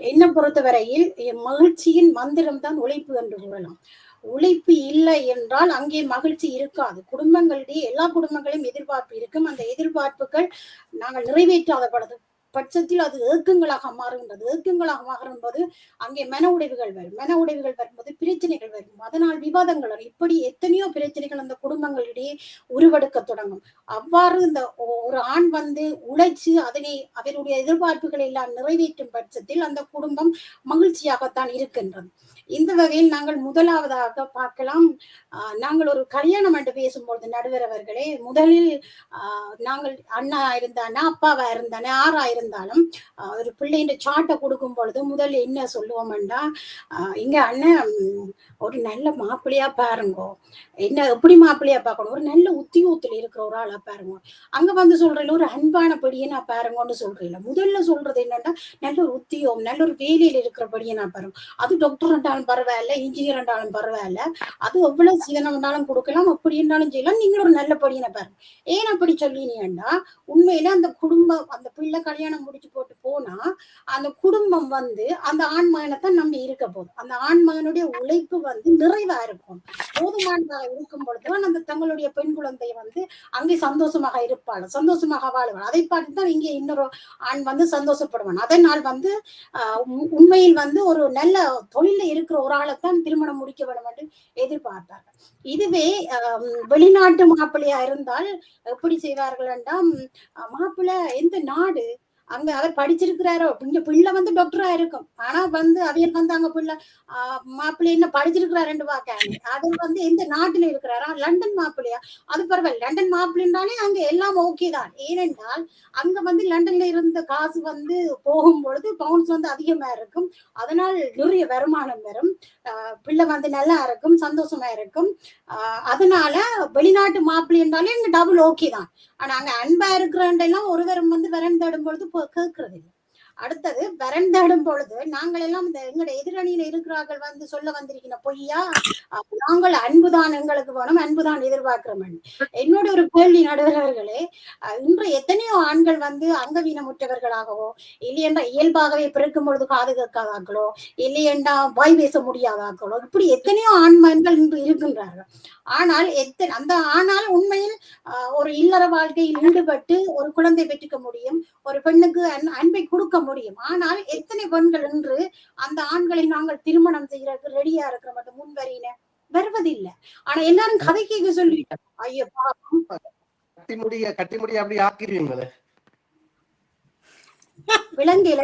என்னை பொறுத்தவரையில் என் மகிழ்ச்சியின் மந்திரம் தான் உழைப்பு என்று கூறலாம். உழைப்பு இல்லை என்றால் அங்கே மகிழ்ச்சி இருக்காது. குடும்பங்களிடையே எல்லா குடும்பங்களையும் எதிர்பார்ப்பு இருக்கும். அந்த எதிர்பார்ப்புகள் நாங்கள் நிறைவேற்றாத படது. பட்சத்தில் அது ஏக்கங்களாக மாறுகின்றது. ஏக்கங்களாக மாறும்போது அங்கே மன உடைவுகள் வரும். மன உடைவுகள் வரும்போது பிரச்சனைகள் வரும். அதனால் விவாதங்கள் வரும். இப்படி எத்தனையோ பிரச்சனைகள் அந்த குடும்பங்களிடையே உருவெடுக்க தொடங்கும். அவ்வாறு இந்த ஒ- ஒரு ஆண் வந்து உழைச்சு அதனை அவருடைய எதிர்பார்ப்புகளை எல்லாம் நிறைவேற்றும் பட்சத்தில் அந்த குடும்பம் மகிழ்ச்சியாகத்தான் இருக்கின்றது. இந்த வகையில் நாங்கள் முதலாவதாக பார்க்கலாம். ஆஹ் நாங்கள் ஒரு கல்யாணம் என்று பேசும்பொழுது நடுவர் அவர்களே முதலில் ஆஹ் நாங்கள் அண்ணா இருந்தானா அப்பாவா இருந்தானே ஆறா இருந்தாலும் ஒரு பிள்ளைன்ற சாட்டை கொடுக்கும் பொழுது முதல்ல என்ன சொல்லுவோம்டா இங்க அண்ணன் ஒரு நல்ல மாப்பிள்ளையா பாருங்கோ. என்ன எப்படி மாப்பிள்ளையா பார்க்கணும்? ஒரு நல்ல உத்தியோகத்துல இருக்கிற ஒரு ஆளா பாருங்க. அங்க வந்து சொல்றேன் ஒரு அன்பான படியனா பாருங்கன்னு சொல்றேன் முதல்ல சொல்றது என்னன்னா நல்ல ஒரு உத்தியோகம் நல்ல ஒரு வேலையில இருக்கிறபடியே நான் பாருங்க. அது டாக்டர் என்றாலும் பரவாயில்ல இன்ஜினியர் என்றாலும் பரவாயில்ல. அது எவ்வளவு சீதனம் என்றாலும் கொடுக்கலாம் அப்படி என்றாலும் செய்யலாம். நீங்களும் ஒரு நல்ல படியனை பாருங்க. ஏன் அப்படி சொல்லினீங்கன்னா உண்மையில அந்த குடும்பம் அந்த பிள்ளை கல்யாணம் முடிச்சு போட்டு போனா அந்த குடும்பம் வந்து அந்த ஆண்மகனைத்தான் நம்பி இருக்க போதும் அந்த ஆண்மகனுடைய உழைப்பு வந்து நிறைவா இருக்கும். போதுமானதாக இருக்கும் பொழுதுதான் அந்த தங்களுடைய பெண் குழந்தை வந்து அங்கே சந்தோஷமாக இருப்பாள். சந்தோஷமாக வாழ்வாள். அதை பார்த்து தான் இங்கே இன்னொரு ஆண் வந்து சந்தோஷப்படுவான். அதனால் வந்து ஆஹ் உண்மையில் வந்து ஒரு நல்ல தொழில இருக்கிற ஒரு ஆளைத்தான் திருமணம் முடிக்க வேண்டும் என்று எதிர்பார்த்தார்கள். இதுவே ஆஹ் வெளிநாட்டு மாப்பிள்ளையா இருந்தால் எப்படி செய்வார்கள் என்றால் மாப்பிள்ளை எந்த நாடு அங்க அவர் படிச்சிருக்கிறாரோ? இங்க பிள்ளை வந்து டாக்டரா இருக்கும். ஆனா வந்து அவர் வந்து அங்க பிள்ளை ஆஹ் மாப்பிள்ளை என்ன படிச்சிருக்கிறாருன்னு பாக்காங்க அது வந்து எந்த நாட்டுல இருக்கிறாரா? லண்டன் மாப்பிள்ளையா? அது பரவாயில்ல. லண்டன் மாப்பிள்ளைன்றாலே அங்க எல்லாம் ஓகே தான். ஏனென்றால் அங்க வந்து லண்டன்ல இருந்த காசு வந்து போகும் பொழுது பவுன்ஸ் வந்து அதிகமா இருக்கும். அதனால் நிறைய வருமானம் வரும். ஆஹ் பிள்ளை வந்து நல்லா இருக்கும் சந்தோஷமா இருக்கும். அதனால வெளிநாட்டு மாப்பிள்ளை என்றாலே இங்க டபுள் ஓகே தான். ஆனா அங்க அன்பா இருக்கிறவண்டெல்லாம் ஒருவரும் வந்து வரன் பொழுது போ- கேட்கறது இல்லை அடுத்தது வரன் பொழுது நாங்கள் எல்லாம் இந்த எங்களுடைய எதிரணியில இருக்கிறார்கள் வந்து சொல்ல வந்திருக்கிற பொய்யா? நாங்கள் அன்புதான் எங்களுக்கு வேணும் அன்புதான் எதிர்பார்க்கிறோம் என்னோட ஒரு கேள்வி நடுவர்களே இன்று எத்தனையோ ஆண்கள் வந்து அங்கவீனமுற்றவர்களாகவோ இல்லையென்றா இயல்பாகவே பிறக்கும் பொழுது காது கேட்காதாக்களோ இல்லையென்றா வாய் பேச முடியாதாக்களோ இப்படி எத்தனையோ ஆண்மன்கள் இன்று இருக்கின்றார்கள். ஆனால் எத்தனை அந்த ஆனால் உண்மையில் ஒரு இல்லற வாழ்க்கையில் ஈடுபட்டு ஒரு குழந்தை பெற்றுக்க முடியும் ஒரு பெண்ணுக்கு அன்- அன்பை கொடுக்க முடியும். ஆனால் எத்தனை பெண்கள் இன்று அந்த ஆண்களை நாங்கள் திருமணம் செய்யறதுக்கு ரெடியா இருக்கிற மட்டும் முன்வரின வருவதில்லை. ஆனா எல்லாரும் கதை கேட்க சொல்லி ஐயோ பாவம். கட்டி முடிய கட்டி முடிய அப்படி ஆக்கிடுவீங்களே விலங்கையில